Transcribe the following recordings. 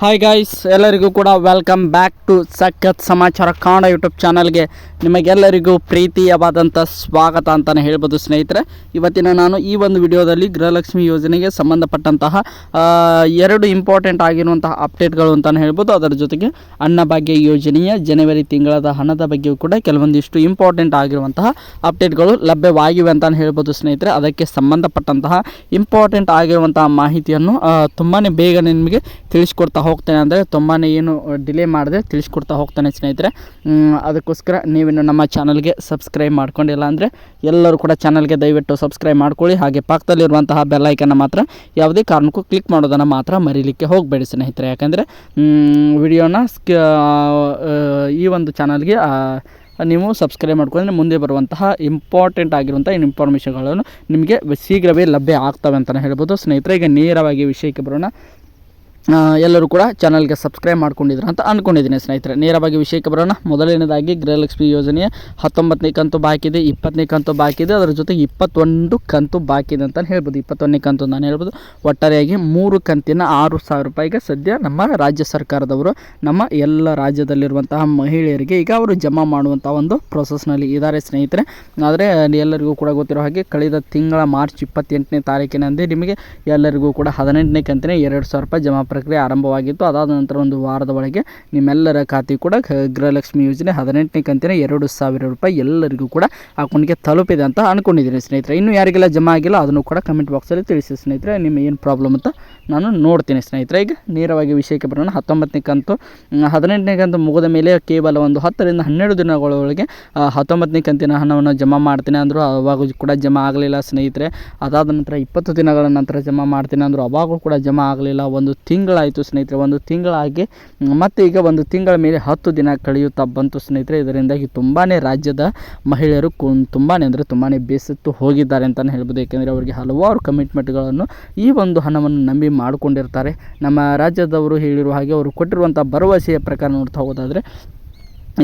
Hi guys ಎಲ್ಲರಿಗೂ ಕೂಡ welcome back to ಸಖತ್ ಸಮಾಚಾರ ಕನ್ನಡ ಯೂಟ್ಯೂಬ್ ಚಾನಲ್ಗೆ ನಿಮಗೆಲ್ಲರಿಗೂ ಪ್ರೀತಿಯವಾದಂಥ ಸ್ವಾಗತ ಅಂತಲೇ ಹೇಳ್ಬೋದು ಸ್ನೇಹಿತರೆ. ಇವತ್ತಿನ ನಾನು ಈ ಒಂದು ವಿಡಿಯೋದಲ್ಲಿ ಗೃಹಲಕ್ಷ್ಮಿ ಯೋಜನೆಗೆ ಸಂಬಂಧಪಟ್ಟಂತಹ ಎರಡು ಇಂಪಾರ್ಟೆಂಟ್ ಆಗಿರುವಂತಹ ಅಪ್ಡೇಟ್ಗಳು ಅಂತಲೇ ಹೇಳ್ಬೋದು. ಅದರ ಜೊತೆಗೆ ಅನ್ನಭಾಗ್ಯ ಯೋಜನೆಯ ಜನವರಿ ತಿಂಗಳದ ಹಣದ ಬಗ್ಗೆಯೂ ಕೂಡ ಕೆಲವೊಂದಿಷ್ಟು ಇಂಪಾರ್ಟೆಂಟ್ ಆಗಿರುವಂತಹ ಅಪ್ಡೇಟ್ಗಳು ಲಭ್ಯವಾಗಿವೆ ಅಂತಲೇ ಹೇಳ್ಬೋದು ಸ್ನೇಹಿತರೆ. ಅದಕ್ಕೆ ಸಂಬಂಧಪಟ್ಟಂತಹ ಇಂಪಾರ್ಟೆಂಟ್ ಆಗಿರುವಂತಹ ಮಾಹಿತಿಯನ್ನು ತುಂಬಾ ಬೇಗನೆ ನಿಮಗೆ ತಿಳಿಸ್ಕೊಡ್ತಾ ಹೋಗ್ತೇನೆ ಅಂದರೆ ತುಂಬಾ ಏನು ಡಿಲೇ ಮಾಡದೆ ತಿಳಿಸ್ಕೊಡ್ತಾ ಹೋಗ್ತಾನೆ ಸ್ನೇಹಿತರೆ. ಅದಕ್ಕೋಸ್ಕರ ನೀವಿನ್ನು ನಮ್ಮ ಚಾನಲ್ಗೆ ಸಬ್ಸ್ಕ್ರೈಬ್ ಮಾಡ್ಕೊಂಡಿಲ್ಲ ಅಂದರೆ ಎಲ್ಲರೂ ಕೂಡ ಚಾನಲ್ಗೆ ದಯವಿಟ್ಟು ಸಬ್ಸ್ಕ್ರೈಬ್ ಮಾಡ್ಕೊಳ್ಳಿ. ಹಾಗೆ ಪಕ್ಕದಲ್ಲಿರುವಂತಹ ಬೆಲ್ಲೈಕನ್ನು ಮಾತ್ರ ಯಾವುದೇ ಕಾರಣಕ್ಕೂ ಕ್ಲಿಕ್ ಮಾಡೋದನ್ನು ಮಾತ್ರ ಮರೀಲಿಕ್ಕೆ ಹೋಗಬೇಡಿ ಸ್ನೇಹಿತರೆ. ಯಾಕಂದರೆ ವಿಡಿಯೋನ ಈ ಒಂದು ಚಾನಲ್ಗೆ ನೀವು ಸಬ್ಸ್ಕ್ರೈಬ್ ಮಾಡ್ಕೊಂಡ್ರೆ ಮುಂದೆ ಬರುವಂತಹ ಇಂಪಾರ್ಟೆಂಟ್ ಆಗಿರುವಂಥ ಇನ್ಫಾರ್ಮೇಷನ್ಗಳನ್ನು ನಿಮಗೆ ಶೀಘ್ರವೇ ಲಭ್ಯ ಆಗ್ತವೆ ಅಂತಲೇ ಹೇಳ್ಬೋದು. ಸ್ನೇಹಿತರೆ, ಈಗ ನೇರವಾಗಿ ವಿಷಯಕ್ಕೆ ಬರೋಣ. ಎಲ್ಲರೂ ಕೂಡ ಚಾನಲ್ಗೆ ಸಬ್ಸ್ಕ್ರೈಬ್ ಮಾಡ್ಕೊಂಡಿದ್ರು ಅಂತ ಅಂದ್ಕೊಂಡಿದ್ದೀನಿ ಸ್ನೇಹಿತರೆ. ನೇರವಾಗಿ ವಿಷಯಕ್ಕೆ ಬರೋಣ. ಮೊದಲನೇದಾಗಿ ಗೃಹಲಕ್ಷ್ಮಿ ಯೋಜನೆಯ ಹತ್ತೊಂಬತ್ತನೇ ಕಂತು ಬಾಕಿ ಇದೆ, ಇಪ್ಪತ್ತನೇ ಕಂತು ಬಾಕಿ ಇದೆ. ಅದರ ಜೊತೆಗೆ ಇಪ್ಪತ್ತೊಂದು ಕಂತು ಬಾಕಿ ಇದೆ ಅಂತ ಹೇಳ್ಬೋದು. ಇಪ್ಪತ್ತೊಂದನೇ ಕಂತು ನಾನು ಹೇಳ್ಬೋದು. ಒಟ್ಟಾರೆಯಾಗಿ ಮೂರು ಕಂತಿನ ಆರು ಸಾವಿರ ರೂಪಾಯಿಗೆ ಸದ್ಯ ನಮ್ಮ ರಾಜ್ಯ ಸರ್ಕಾರದವರು, ನಮ್ಮ ಎಲ್ಲ ರಾಜ್ಯದಲ್ಲಿರುವಂತಹ ಮಹಿಳೆಯರಿಗೆ ಈಗ ಅವರು ಜಮಾ ಮಾಡುವಂಥ ಒಂದು ಪ್ರೊಸೆಸ್ನಲ್ಲಿ ಇದ್ದಾರೆ ಸ್ನೇಹಿತರೆ. ಆದರೆ, ಎಲ್ಲರಿಗೂ ಕೂಡ ಗೊತ್ತಿರೋ ಹಾಗೆ ಕಳೆದ ತಿಂಗಳ ಮಾರ್ಚ್ ಇಪ್ಪತ್ತೆಂಟನೇ ತಾರೀಕಿನಂದೇ ನಿಮಗೆ ಎಲ್ಲರಿಗೂ ಕೂಡ ಹದಿನೆಂಟನೇ ಕಂತಿನ ಎರಡು ಸಾವಿರ ರೂಪಾಯಿ ಜಮಾ ಪ್ರಕ್ರಿಯೆ ಆರಂಭವಾಗಿತ್ತು. ಅದಾದ ನಂತರ ಒಂದು ವಾರದ ಒಳಗೆ ನಿಮ್ಮೆಲ್ಲರ ಖಾತೆ ಕೂಡ ಗೃಹಲಕ್ಷ್ಮಿ ಯೋಜನೆ ಹದಿನೆಂಟನೇ ಕಂತಿನ ಎರಡು ಸಾವಿರ ರೂಪಾಯಿ ಎಲ್ಲರಿಗೂ ಕೂಡ ಅಕೌಂಟ್ಗೆ ತಲುಪಿದೆ ಅಂತ ಅಂದ್ಕೊಂಡಿದ್ದೀನಿ ಸ್ನೇಹಿತರೆ. ಇನ್ನು ಯಾರಿಗೆಲ್ಲ ಜಮಾ ಆಗಿಲ್ಲ ಅದನ್ನು ಕೂಡ ಕಮೆಂಟ್ ಬಾಕ್ಸಲ್ಲಿ ತಿಳಿಸಿ ಸ್ನೇಹಿತರೆ. ನಿಮ್ಮ ಏನು ಪ್ರಾಬ್ಲಮ್ ಅಂತ ನಾನು ನೋಡ್ತೀನಿ ಸ್ನೇಹಿತರೆ. ಈಗ ನೇರವಾಗಿ ವಿಷಯಕ್ಕೆ ಬರೋಣ. ಹತ್ತೊಂಬತ್ತನೇ ಕಂತು ಹದಿನೆಂಟನೇ ಕಂತು ಮುಗಿದ ಮೇಲೆ ಕೇವಲ ಒಂದು ಹತ್ತರಿಂದ ಹನ್ನೆರಡು ದಿನಗಳೊಳಗೆ ಹತ್ತೊಂಬತ್ತನೇ ಕಂತಿನ ಹಣವನ್ನು ಜಮಾ ಮಾಡ್ತೀನಿ ಅಂದರು ಅವಾಗ ಕೂಡ ಜಮಾ ಆಗಲಿಲ್ಲ ಸ್ನೇಹಿತರೆ. ಅದಾದ ನಂತರ ಇಪ್ಪತ್ತು ದಿನಗಳ ನಂತರ ಜಮಾ ಮಾಡ್ತೀನಿ ಅಂದರೂ ಅವಾಗೂ ಕೂಡ ಜಮಾ ಆಗಲಿಲ್ಲ. ಒಂದು ತಿಂಗಳಾಯಿತು ಸ್ನೇಹಿತರೆ, ಒಂದು ತಿಂಗಳಾಗಿ. ಮತ್ತು ಈಗ ಒಂದು ತಿಂಗಳ ಮೇಲೆ ಹತ್ತು ದಿನ ಕಳೆಯುತ್ತಾ ಬಂತು ಸ್ನೇಹಿತರೆ ಇದರಿಂದಾಗಿ ತುಂಬಾ ರಾಜ್ಯದ ಮಹಿಳೆಯರು ತುಂಬಾ ಅಂದರೆ ತುಂಬಾ ಬೇಸತ್ತು ಹೋಗಿದ್ದಾರೆ ಅಂತಲೇ ಹೇಳ್ಬೋದು. ಏಕೆಂದರೆ ಅವರಿಗೆ ಹಲವಾರು ಕಮಿಟ್ಮೆಂಟ್ಗಳನ್ನು ಈ ಒಂದು ಹಣವನ್ನು ನಂಬಿ ಮಾಡಿಕೊಂಡಿರ್ತಾರೆ. ನಮ್ಮ ರಾಜ್ಯದವರು ಹೇಳಿರುವ ಹಾಗೆ ಅವರು ಕೊಟ್ಟಿರುವಂಥ ಭರವಸೆಯ ಪ್ರಕಾರ ನೋಡ್ತಾ ಹೋಗೋದಾದರೆ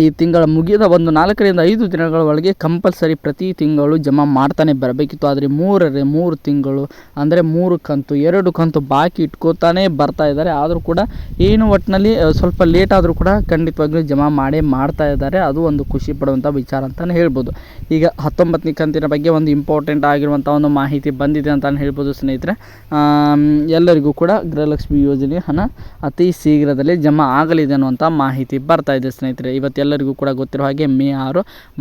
ಈ ತಿಂಗಳ ಮುಗಿದ ಒಂದು ನಾಲ್ಕರಿಂದ ಐದು ದಿನಗಳ ಒಳಗೆ ಕಂಪಲ್ಸರಿ ಪ್ರತಿ ತಿಂಗಳು ಜಮಾ ಮಾಡ್ತಾನೆ ಬರಬೇಕಿತ್ತು. ಆದರೆ ಮೂರರೆ ಮೂರು ತಿಂಗಳು, ಅಂದರೆ ಮೂರು ಕಂತು, ಎರಡು ಕಂತು ಬಾಕಿ ಇಟ್ಕೋತಾನೆ ಬರ್ತಾ ಇದ್ದಾರೆ. ಆದರೂ ಕೂಡ ಏನು ಒಟ್ಟಿನಲ್ಲಿ ಸ್ವಲ್ಪ ಲೇಟ್ ಆದರೂ ಕೂಡ ಖಂಡಿತವಾಗ್ಲೂ ಜಮಾ ಮಾಡೇ ಮಾಡ್ತಾ ಇದ್ದಾರೆ. ಅದು ಒಂದು ಖುಷಿ ಪಡುವಂಥ ವಿಚಾರ ಅಂತಲೇ ಹೇಳ್ಬೋದು. ಈಗ ಹತ್ತೊಂಬತ್ತನೇ ಕಂತಿನ ಬಗ್ಗೆ ಒಂದು ಇಂಪಾರ್ಟೆಂಟ್ ಆಗಿರುವಂಥ ಒಂದು ಮಾಹಿತಿ ಬಂದಿದೆ ಅಂತಲೇ ಹೇಳ್ಬೋದು ಸ್ನೇಹಿತರೆ. ಎಲ್ಲರಿಗೂ ಕೂಡ ಗೃಹಲಕ್ಷ್ಮಿ ಯೋಜನೆ ಹಣ ಅತಿ ಶೀಘ್ರದಲ್ಲೇ ಜಮಾ ಆಗಲಿದೆ ಅನ್ನುವಂಥ ಮಾಹಿತಿ ಬರ್ತಾ ಇದೆ ಸ್ನೇಹಿತರೆ. ಇವತ್ತು ಎಲ್ಲರಿಗೂ ಕೂಡ ಗೊತ್ತಿರೋ ಹಾಗೆ ಮೇ ಆರು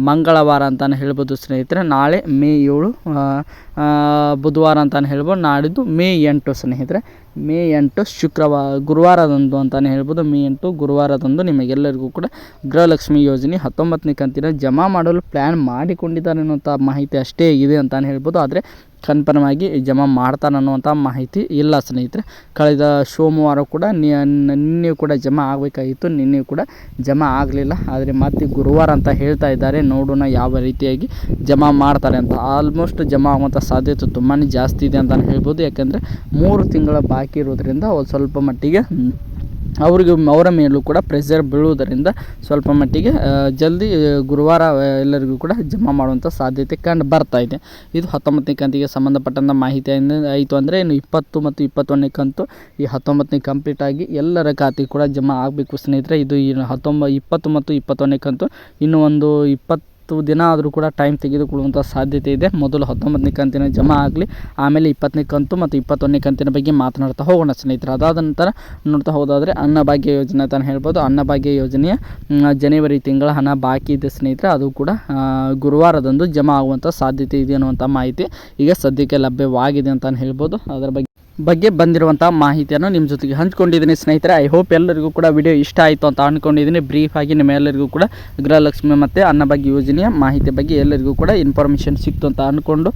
ಮಂಗಳವಾರ ಅಂತಲೇ ಹೇಳ್ಬೋದು ಸ್ನೇಹಿತರೆ. ನಾಳೆ ಮೇ ಏಳು ಬುಧವಾರ ಅಂತಲೇ ಹೇಳ್ಬೋದು. ನಾಡಿದ್ದು ಮೇ ಎಂಟು ಸ್ನೇಹಿತರೆ. ಮೇ ಎಂಟು ಶುಕ್ರವಾರ ಗುರುವಾರದಂದು ಅಂತಲೇ ಹೇಳ್ಬೋದು. ಮೇ ಎಂಟು ಗುರುವಾರದಂದು ನಿಮಗೆಲ್ಲರಿಗೂ ಕೂಡ ಗೃಹಲಕ್ಷ್ಮಿ ಯೋಜನೆ ಹತ್ತೊಂಬತ್ತನೇ ಕಂತಿನ ಜಮಾ ಮಾಡಲು ಪ್ಲ್ಯಾನ್ ಮಾಡಿಕೊಂಡಿದ್ದಾರೆ ಅನ್ನುವಂಥ ಮಾಹಿತಿ ಅಷ್ಟೇ ಇದೆ ಅಂತಲೇ ಹೇಳ್ಬೋದು. ಆದರೆ ಕನ್ಫರ್ಮ್ ಆಗಿ ಜಮಾ ಮಾಡ್ತಾನೆ ಅನ್ನುವಂಥ ಮಾಹಿತಿ ಇಲ್ಲ ಸ್ನೇಹಿತರೆ. ಕಳೆದ ಸೋಮವಾರ ಕೂಡ ನಿನ್ನೆ ಕೂಡ ಜಮಾ ಆಗಬೇಕಾಗಿತ್ತು. ನಿನ್ನೆ ಕೂಡ ಜಮಾ ಆಗಲಿಲ್ಲ. ಆದರೆ ಮತ್ತೆ ಗುರುವಾರ ಅಂತ ಹೇಳ್ತಾ ಇದ್ದಾರೆ. ನೋಡೋಣ ಯಾವ ರೀತಿಯಾಗಿ ಜಮಾ ಮಾಡ್ತಾರೆ ಅಂತ. ಆಲ್ಮೋಸ್ಟ್ ಜಮಾ ಆಗುವಂಥ ಸಾಧ್ಯತೆ ತುಂಬಾ ಜಾಸ್ತಿ ಇದೆ ಅಂತಲೇ ಹೇಳ್ಬೋದು. ಯಾಕೆಂದರೆ ಮೂರು ತಿಂಗಳ ಬಾಕಿ ಇರೋದ್ರಿಂದ ಅವ್ರು ಸ್ವಲ್ಪ ಮಟ್ಟಿಗೆ ಅವ್ರಿಗೆ, ಅವರ ಮೇಲೂ ಕೂಡ ಪ್ರೆಷರ್ ಬೀಳುವುದರಿಂದ ಸ್ವಲ್ಪ ಮಟ್ಟಿಗೆ ಜಲ್ದಿ ಗುರುವಾರ ಎಲ್ಲರಿಗೂ ಕೂಡ ಜಮಾ ಮಾಡುವಂಥ ಸಾಧ್ಯತೆ ಕಂಡು ಬರ್ತಾ ಇದೆ. ಇದು ಹತ್ತೊಂಬತ್ತನೇ ಕಂತಿಗೆ ಸಂಬಂಧಪಟ್ಟಂಥ ಮಾಹಿತಿ ಆಯಿತು ಅಂದರೆ ಇನ್ನು ಇಪ್ಪತ್ತು ಮತ್ತು ಇಪ್ಪತ್ತೊಂದನೇ ಕಂತು ಈ ಹತ್ತೊಂಬತ್ತನೇ ಕಂಪ್ಲೀಟ್ ಆಗಿ ಎಲ್ಲರ ಖಾತೆಗೆ ಕೂಡ ಜಮಾ ಆಗಬೇಕು ಸ್ನೇಹಿತರೆ. ಇದು ಈ ಹತ್ತೊಂಬ, ಇಪ್ಪತ್ತು ಮತ್ತು ಇಪ್ಪತ್ತೊಂದನೇ ಕಂತು ಇನ್ನೂ ಒಂದು ಇಪ್ಪತ್ತು ದಿನ ಆದರೂ ಕೂಡ ಟೈಮ್ ತೆಗೆದುಕೊಳ್ಳುವಂಥ ಸಾಧ್ಯತೆ ಇದೆ. ಮೊದಲು ಹತ್ತೊಂಬತ್ತನೇ ಕಂತಿನ ಜಮಾ ಆಗಲಿ, ಆಮೇಲೆ ಇಪ್ಪತ್ತನೇ ಕಂತು ಮತ್ತು ಇಪ್ಪತ್ತೊಂದನೇ ಕಂತಿನ ಬಗ್ಗೆ ಮಾತನಾಡ್ತಾ ಹೋಗೋಣ ಸ್ನೇಹಿತರೆ. ಅದಾದ ನಂತರ ನೋಡ್ತಾ ಹೋದಾದರೆ ಅನ್ನಭಾಗ್ಯ ಯೋಜನೆ ಅಂತ ಹೇಳ್ಬೋದು. ಅನ್ನಭಾಗ್ಯ ಯೋಜನೆಯ ಜನವರಿ ತಿಂಗಳ ಹಣ ಬಾಕಿ ಇದೆ ಸ್ನೇಹಿತರೆ. ಅದು ಕೂಡ ಗುರುವಾರದಂದು ಜಮಾ ಆಗುವಂಥ ಸಾಧ್ಯತೆ ಇದೆ ಅನ್ನುವಂಥ ಮಾಹಿತಿ ಈಗ ಸದ್ಯಕ್ಕೆ ಲಭ್ಯವಾಗಿದೆ ಅಂತ ಹೇಳ್ಬೋದು. ಅದರ ಬಗ್ಗೆ ಬಗ್ಗೆ ಬಂದಿರುವಂಥ ಮಾಹಿತಿಯನ್ನು ನಿಮ್ಮ ಜೊತೆಗೆ ಹಂಚ್ಕೊಂಡಿದ್ದೀನಿ. ಸ್ನೇಹಿತರೆ ಐ ಹೋಪ್ ಎಲ್ಲರಿಗೂ ಕೂಡ ವಿಡಿಯೋ ಇಷ್ಟ ಆಯಿತು ಅಂತ ಅಂದ್ಕೊಂಡಿದ್ದೀನಿ ಬ್ರೀಫ್ ಆಗಿ ನಿಮ್ಮೆಲ್ಲರಿಗೂ ಕೂಡ ಗೃಹಲಕ್ಷ್ಮಿ ಮತ್ತು ಅನ್ನಭಾಗ್ಯ ಯೋಜನೆಯ ಮಾಹಿತಿ ಬಗ್ಗೆ ಎಲ್ಲರಿಗೂ ಕೂಡ ಇನ್ಫಾರ್ಮೇಷನ್ ಸಿಕ್ತು ಅಂತ ಅಂದ್ಕೊಂಡು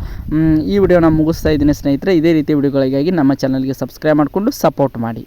ಈ ವಿಡಿಯೋನ ಮುಗಿಸ್ತಾ ಇದ್ದೀನಿ ಸ್ನೇಹಿತರೆ. ಇದೇ ರೀತಿ ವಿಡಿಯೋಗಳಿಗಾಗಿ ನಮ್ಮ ಚಾನಲ್ಗೆ ಸಬ್ಸ್ಕ್ರೈಬ್ ಮಾಡಿಕೊಂಡು ಸಪೋರ್ಟ್ ಮಾಡಿ.